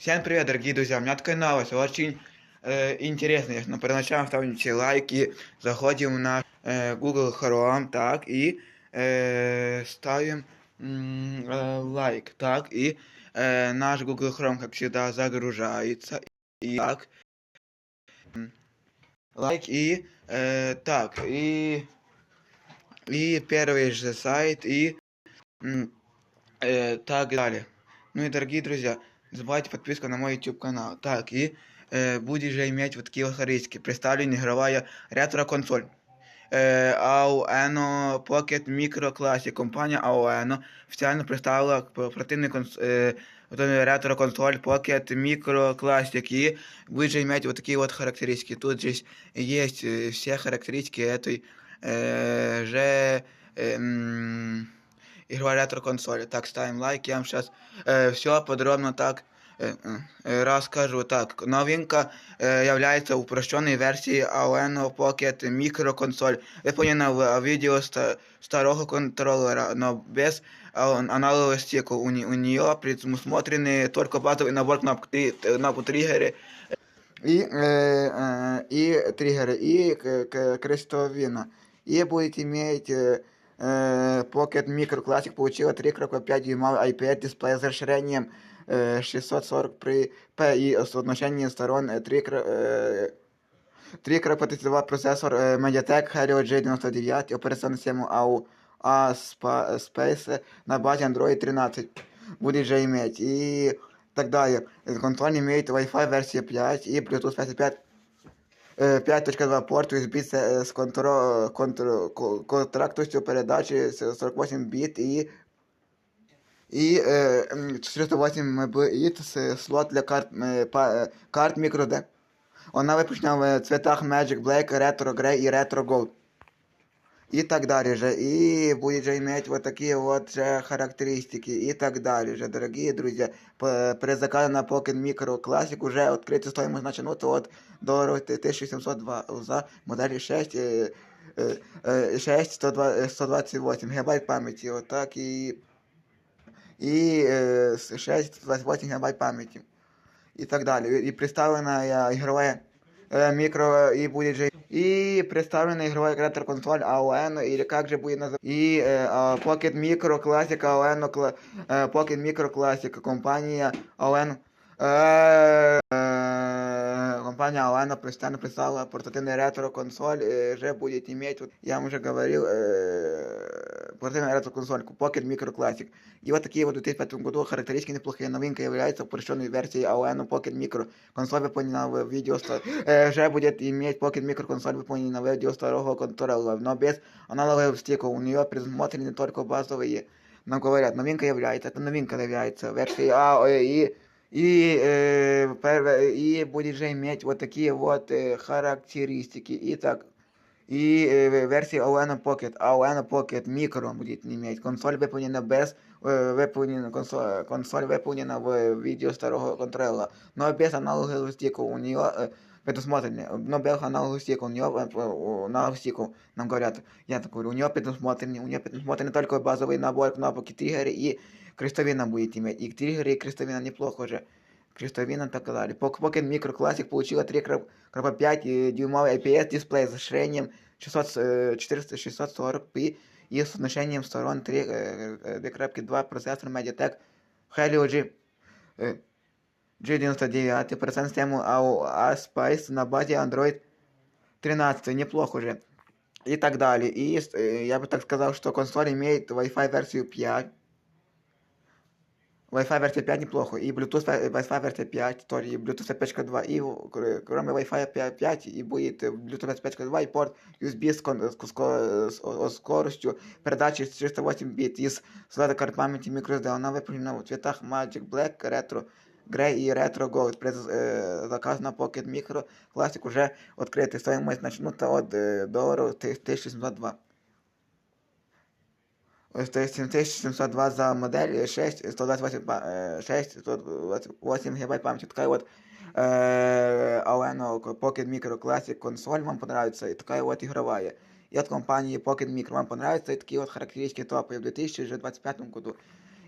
Всем привет, дорогие друзья! У меня такая новость, очень э, интересная. Но перед началом ставите лайки, заходим на э, Google Chrome, так, и э, ставим э, лайк, так, и э, наш Google Chrome, как всегда, загружается. И так, лайк, и э, так, и, и первый же сайт, и э, так далее. Ну и, дорогие друзья, не забывайте подписку на мой YouTube канал. Так, и э, будет же иметь вот такие вот характеристики. Представлена игровая ретро-консоль. Э, AUENO Pocket Micro Classic. Компания AUENO официально представила противный конс, э, вот эту ретро-консоль Pocket Micro Classic. И будет же иметь вот такие вот характеристики. Тут здесь есть э, все характеристики этой э, же... Э, м, игровая ретро-консоль. Так, ставим лайк, я вам сейчас э, все подробно так э, э, расскажу. Так, новинка э, является упрощенной версией AON Pocket Micro консоль, выполнена в видео ста- старого контроллера, но без а, аналогового стека. У, не- у нее предусмотрены только базовый набор кнопок, три- э, кнопку триггеры, и, э, э, и триггеры, и к- к- крестовина. И будет иметь э, э, Pocket Micro Classic получила 3.5 дюймовый IPS дисплей с расширением э, 640 при P и соотношение сторон э, 3 э, 3.52 процессор э, Mediatek Helio G99 операционную систему AU A Spa- Space на базе Android 13 будет же иметь и так далее. Консоль имеет Wi-Fi версия 5 и Bluetooth версия 5 Е, 5.2 порт USB з, е, контро, контро, ко- контрактністю передачі 48 біт і, і е, 408 біт з слот для карт, е, е, карт microSD. Вона випущена в цветах Magic Black, Retro Grey і Retro Gold И так далее же. И будет же иметь вот такие вот же характеристики и так далее же. Дорогие друзья, П- при заказе на Pocket Micro Classic уже открытие стоимость начнутся от долларов 1702 за модель 6, э, э, э, 6 102 э, 128 гигабайт памяти. Вот так и, и э, с 6 128 гигабайт памяти. И так далее. И представлена игровая э, микро и будет же и представлена игровая ретро-консоль AON или как же будет называться и э, а, Pocket Micro Classic AON Cla- э, Pocket Micro Classic компания AON э, э, компания AON постоянно представила портативную ретро-консоль э, же будет иметь вот я вам уже говорил э, портативная ретро-консоль Pocket Micro Classic и вот такие вот в 2005 году характеристики неплохие. Новинка является упрощенной версией AON Pocket Micro. Консоль выполнена в видео ста- э, уже будет иметь Pocket Micro консоль выполнена в видео старого контроллера, но без аналогового стика. У нее предусмотрены только базовые. Нам говорят, новинка является, это новинка является версией А э, и и, э, пер- и будет же иметь вот такие вот э, характеристики. Итак, и э, версия AON Pocket, AON Pocket Micro будет иметь. Консоль выполнена без, э, выполнена, консоль, консоль выполнена в видео старого контроллера, но без аналогового стика. У нее э, предусмотрены, но без аналогового стика. У нее э, э, аналогового стика, нам говорят, я так говорю, у нее предусмотрены, у нее предусмотрены только базовый набор кнопок и триггеры, и крестовина будет иметь. И триггеры, и крестовина неплохо же. Крестовина и так далее. Pocket Micro Classic получила 3.5 дюймовый IPS дисплей с расширением 600, э, 400, 640p и с соотношением сторон 3, э, э, 2.2 процессор Mediatek Helio G, э, G99 операционную систему AOA Spice на базе Android 13, неплохо уже. И так далее. И э, я бы так сказал, что консоль имеет Wi-Fi версию 5. Wi-Fi версия 5 неплохо. И Bluetooth ве- Wi-Fi версия 5 тоже. И Bluetooth 5.2. И в- кр- кроме Wi-Fi 5, 5 и будет э, Bluetooth 5.2 и порт USB с, кон- с, ко- с- о- скоростью передачи 408 бит. И с слота карт памяти microSD. Она выполнена в цветах Magic Black, Retro Grey и Retro Gold. При э, заказ на Pocket Micro Classic уже открытый. Стоимость начнута от э, долларов 1702. Ось, То есть 7702 за модель 6, 128, па- э, 6, 128 гигабайт памяти. Такая вот э, AON Pocket Micro Classic консоль вам понравится. И такая вот игровая. И от компании Pocket Micro вам понравится. И такие вот характеристики топовые в 2025 году.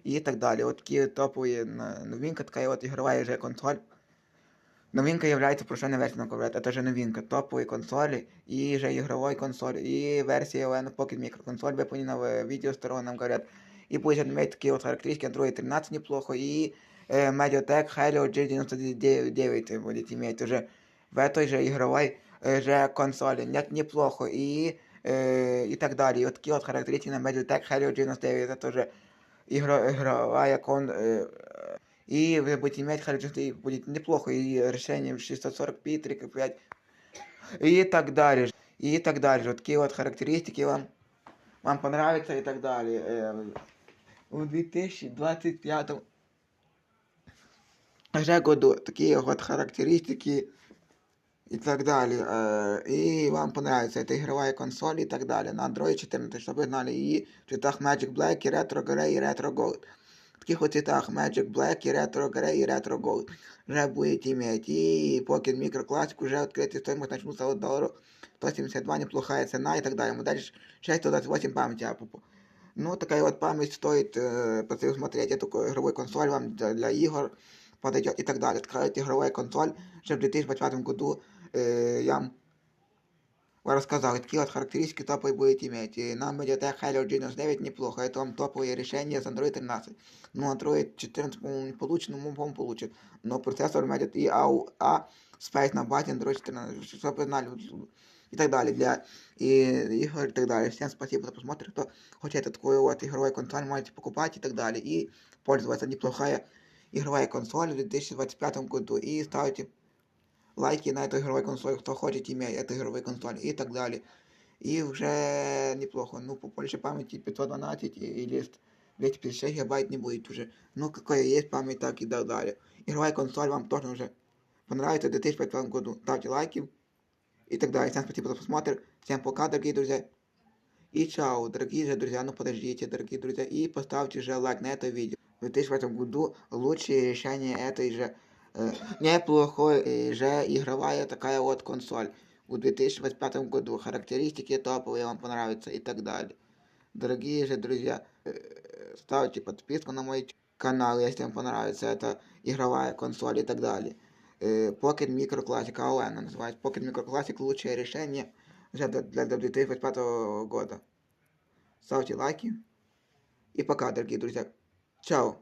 и так далее. Вот такие топовые на- новинка, такая вот игровая же консоль. Новинка является прошена версия, ну, говорят, это же новинка топовой консоли и же игровой консоли, и версия ON Pocket Micro консоль, выполнена в видео стороны, говорят. И будет иметь такие вот характеристики Android 13 неплохо, и э, Mediatek Helio G99 будет иметь уже в этой же игровой э, же консоли. Нет, неплохо, и, э, и так далее. И вот такие вот характеристики на Mediatek Helio G99, это тоже игро, игровая кон... э, и вы будете иметь характеристики, будет неплохо, и решение 640p, 3.5, и так далее. И так далее. Вот такие вот характеристики вам, вам понравятся и так далее. Э, У 2025 вже году такие вот характеристики и так далее. Э, И вам понравится эта игровая консоль и так далее. На Android 14, чтобы вы знали. И в цветах Magic Black, и Retro Grey, и Retro Gold. В таких вот цветах Magic Black, и Retro Grey, и Retro Gold. Уже будете иметь. И Pocket Micro Classic уже открытый стоимость начнутся от долларов 172, неплохая цена и так далее. Модель 628 памяти. а, по- Ну, такая вот память стоит, э, посмотреть смотреть эту ко- игровую консоль вам для, для игр подойдет и так далее. Такая вот игровая консоль, что в 2025 году э, я вам рассказал, какие вот характеристики топовые будете иметь. И на Mediatek Helio G99 неплохо, это вам топовые решения с Android 13. Ну, Android 14, по-моему, не получит, но, по-моему, получит. Но процессор Mediatek и AUA Space на базе Android 14, чтобы вы знали, и так далее, для и игр и так далее. Всем спасибо за просмотр, кто хочет такую вот игровую консоль, можете покупать и так далее. И пользоваться неплохая игровая консоль в 2025 году. И ставьте лайки на эту игровую консоль, кто хочет иметь эту игровую консоль и так далее. И уже неплохо. Ну, по больше памяти 512 или 256 гигабайт не будет уже. Ну, какая есть память, так и так далее. Игровая консоль вам тоже уже понравится в 2025 году. Ставьте лайки и так далее. Всем спасибо за просмотр. Всем пока, дорогие друзья. И чао, дорогие же друзья. Ну, подождите, дорогие друзья. И поставьте же лайк на это видео. В 2025 году лучшее решение этой же э, неплохой э, же игровая такая вот консоль. В 2025 году характеристики топовые вам понравятся и так далее. Дорогие же друзья, э, ставьте подписку на мой канал, если вам понравится эта игровая консоль и так далее. Э, Pocket Micro Classic AON она называется. Pocket Micro Classic лучшее решение уже для, для 2025 года. Ставьте лайки. И пока, дорогие друзья. Чао.